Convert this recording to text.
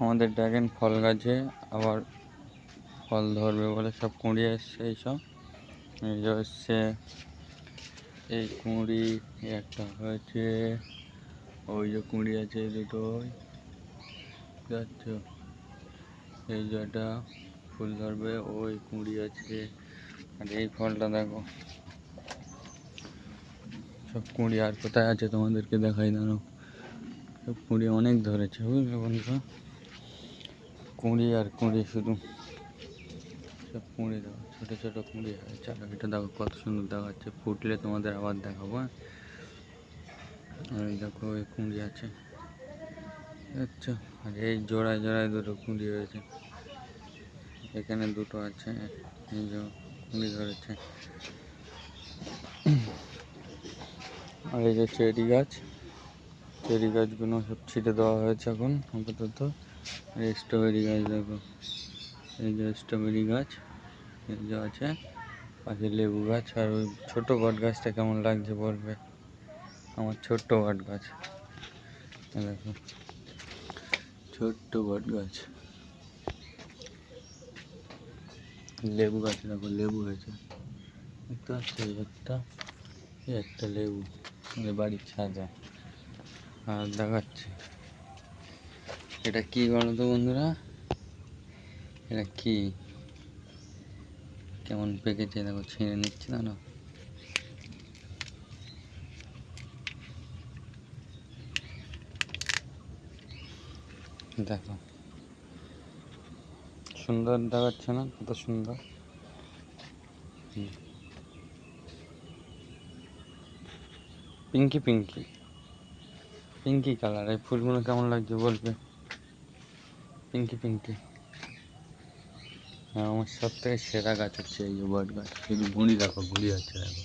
আমাদের ড্রাগন ফল গাছে আবার ফল ধরবে বলে সব কুঁড়ি এসছে এইসব। এই যে এসছে এই কুঁড়ি একটা হয়েছে, ওই যে কুঁড়ি আছে এই দুটো যাচ্ছ। এই যে একটা ফুল ধরবে, ওই কুঁড়ি আছে। আর এই ফলটা দেখো, সব কুঁড়ি আর কোথায় আছে তোমাদেরকে দেখাই দাঁড়ো সব কুঁড়ি অনেক ধরেছে, বুঝলে বন্ধুরা? কুঁড়ি আর কুঁড়ি শুধু। সব কুঁড়ি দেখো ছোটো ছোটো কুঁড়ি। হয় চারাটা দেখো কত সুন্দর দেখাচ্ছে। ফুটলে তোমাদের আবার দেখাবো হ্যাঁ? আর এই দেখো, এই কুঁড়ি আছে। আচ্ছা আর এই জোড়ায় জোড়ায় দুটো কুঁড়ি হয়েছে এখানে দুটো আছে, এই যে কুঁড়ি ধরেছে। আর এই যে চেরি গাছ, চেরি গাছগুলো সব ছিটে দেওয়া হয়েছে এখন, আপাতত। স্ট্রবেরি গাছ দেখো। এই যে স্ট্রবেরি গাছ, এই যে আছে। পাশে লেবু গাছ আর ওই ছোটো বট গাছটা কেমন লাগছে বলবে? আমার ছোট্ট বট গাছ। দেখো। ছোট্ট বট গাছ। লেবু গাছ দেখো, লেবু হয়েছে। দেখতে পাচ্ছ একটা? একটা লেবু। বাড়ির ছাদে। আর দেখাচ্ছে। এটা কি বলো তো বন্ধুরা? এটা কি? কেমন পেকেছে দেখো ছিঁড়ে নিচ্ছে না দেখো। সুন্দর দেখাচ্ছে না? কত সুন্দর। পিঙ্কি পিঙ্কি পিঙ্কি কালার এই ফুলগুলো কেমন লাগছে বলবে? পিঙ্কি পিঙ্কি। হ্যাঁ আমার সব থেকে সেরা গাছ হচ্ছে এই বট গাছ। শুধু গুঁড়ি দেখো গুঁড়ি হচ্ছে, দেখো।